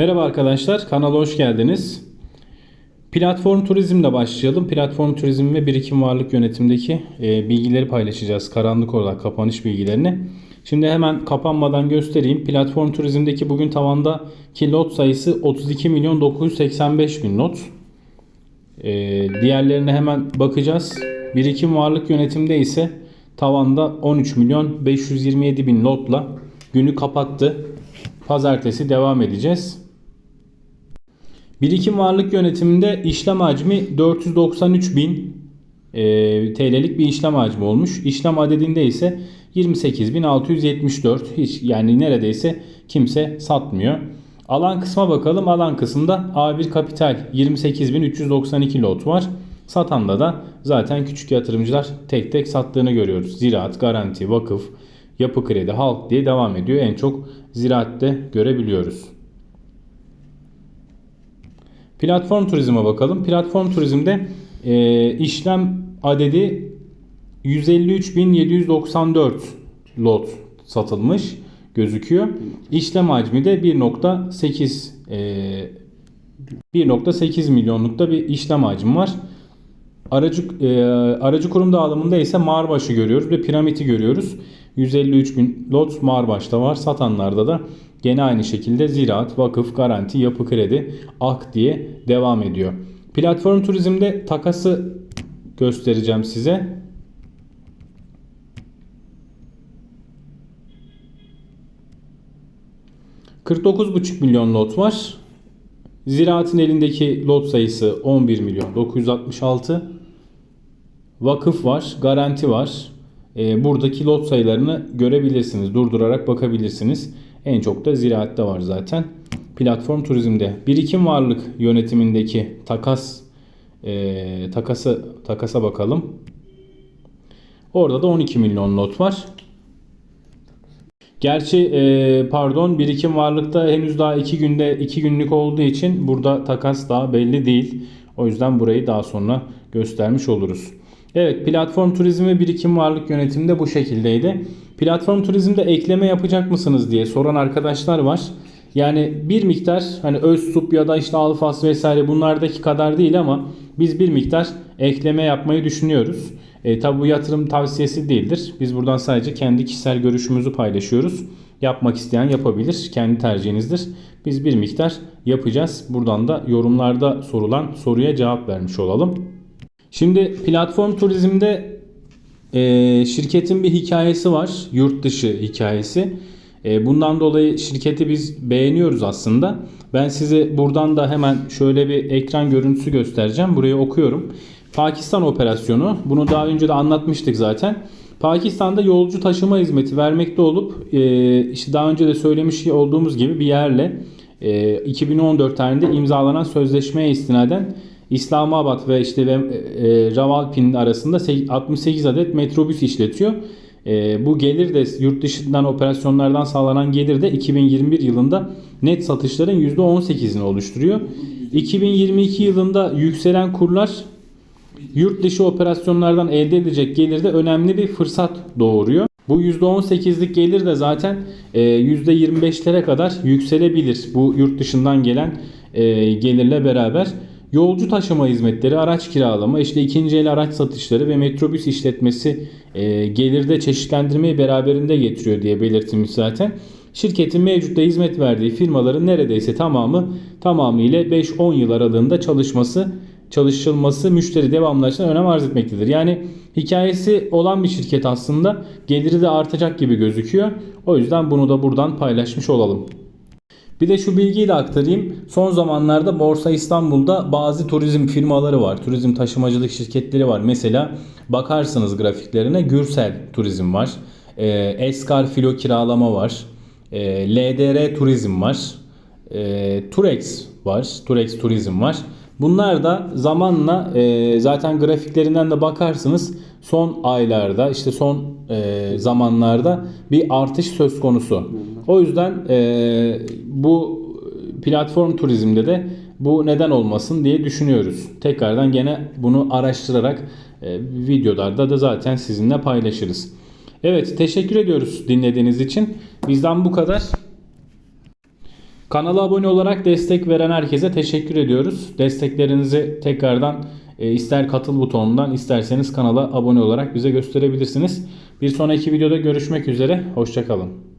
Merhaba arkadaşlar, kanala hoş geldiniz. Platform turizmle başlayalım. Platform turizm ve birikim varlık yönetimdeki e, bilgileri paylaşacağız. Karanlık olarak kapanış bilgilerini. Şimdi hemen kapanmadan göstereyim. Platform turizmdeki bugün tavandaki lot sayısı 32 milyon 985 bin lot. E, diğerlerine hemen bakacağız. Birikim varlık yönetimde ise tavanda 13 milyon 527 bin lotla günü kapattı. Pazartesi devam edeceğiz. Birikim varlık yönetiminde işlem hacmi 493 bin e, TL'lik bir işlem hacmi olmuş. İşlem adedinde ise 28.674 hiç yani neredeyse kimse satmıyor. Alan kısma bakalım. Alan kısımda A1 Kapital 28.392 lot var. Satanda da zaten küçük yatırımcılar tek tek sattığını görüyoruz. Ziraat, Garanti, Vakıf, Yapı Kredi, Halk diye devam ediyor. En çok ziraatte görebiliyoruz. Platform turizme bakalım. Platform turizmde e, işlem adedi 153.794 lot satılmış gözüküyor. İşlem hacmi de 1.8 e, 1.8 milyonlukta bir işlem hacmi var. Aracı e, aracı kurum dağılımında ise Marbaş'ı görüyoruz ve Piramit'i görüyoruz. 153 bin lot Marbaş'ta var. Satanlarda da gene aynı şekilde Ziraat, Vakıf, Garanti, Yapı Kredi, Ak diye devam ediyor. Platform turizmde takası göstereceğim size. ...49,5 milyon lot var. Ziraat'ın elindeki lot sayısı 11 milyon 966. Vakıf var, garanti var. E, buradaki lot sayılarını görebilirsiniz. Durdurarak bakabilirsiniz. En çok da ziraatte var zaten. Platform turizmde. Birikim varlık yönetimindeki takas e, takası takasa bakalım. Orada da 12 milyon lot var. Gerçi e, pardon birikim varlıkta henüz daha 2 günde 2 günlük olduğu için burada takas daha belli değil. O yüzden burayı daha sonra göstermiş oluruz. Evet platform turizmi ve birikim varlık yönetiminde bu şekildeydi. Platform turizmde ekleme yapacak mısınız diye soran arkadaşlar var. Yani bir miktar hani öz sup ya da işte alfas vesaire bunlardaki kadar değil ama biz bir miktar ekleme yapmayı düşünüyoruz. E, tabi bu yatırım tavsiyesi değildir. Biz buradan sadece kendi kişisel görüşümüzü paylaşıyoruz. Yapmak isteyen yapabilir. Kendi tercihinizdir. Biz bir miktar yapacağız. Buradan da yorumlarda sorulan soruya cevap vermiş olalım. Şimdi platform turizmde e, şirketin bir hikayesi var. Yurt dışı hikayesi. E, bundan dolayı şirketi biz beğeniyoruz aslında. Ben size buradan da hemen şöyle bir ekran görüntüsü göstereceğim. Burayı okuyorum. Pakistan operasyonu. Bunu daha önce de anlatmıştık zaten. Pakistan'da yolcu taşıma hizmeti vermekte olup e, işte daha önce de söylemiş olduğumuz gibi bir yerle e, 2014 tarihinde imzalanan sözleşmeye istinaden İslamabad ve işte ve, e, Ravalpindi arasında 68 adet metrobüs işletiyor. E, bu gelir de yurt dışından operasyonlardan sağlanan gelir de 2021 yılında net satışların %18'ini oluşturuyor. 2022 yılında yükselen kurlar yurt dışı operasyonlardan elde edilecek gelirde önemli bir fırsat doğuruyor. Bu %18'lik gelir de zaten %25'lere kadar yükselebilir bu yurt dışından gelen e, gelirle beraber. Yolcu taşıma hizmetleri, araç kiralama, işte ikinci el araç satışları ve metrobüs işletmesi e, gelirde çeşitlendirmeyi beraberinde getiriyor diye belirtilmiş zaten. Şirketin mevcutta hizmet verdiği firmaların neredeyse tamamı tamamıyla 5-10 yıl aralığında çalışması çalışılması müşteri devamlı açısından önem arz etmektedir. Yani hikayesi olan bir şirket aslında geliri de artacak gibi gözüküyor. O yüzden bunu da buradan paylaşmış olalım. Bir de şu bilgiyi de aktarayım. Son zamanlarda Borsa İstanbul'da bazı turizm firmaları var. Turizm taşımacılık şirketleri var. Mesela bakarsınız grafiklerine Gürsel Turizm var. E, Eskar Filo Kiralama var. E, LDR Turizm var. E, Turex var. Turex Turizm var. Bunlar da zamanla e, zaten grafiklerinden de bakarsınız son aylarda işte son e, zamanlarda bir artış söz konusu. O yüzden e, bu platform turizmde de bu neden olmasın diye düşünüyoruz. Tekrardan gene bunu araştırarak e, videolarda da zaten sizinle paylaşırız. Evet teşekkür ediyoruz dinlediğiniz için. Bizden bu kadar. Kanala abone olarak destek veren herkese teşekkür ediyoruz. Desteklerinizi tekrardan e, ister katıl butonundan isterseniz kanala abone olarak bize gösterebilirsiniz. Bir sonraki videoda görüşmek üzere. Hoşçakalın.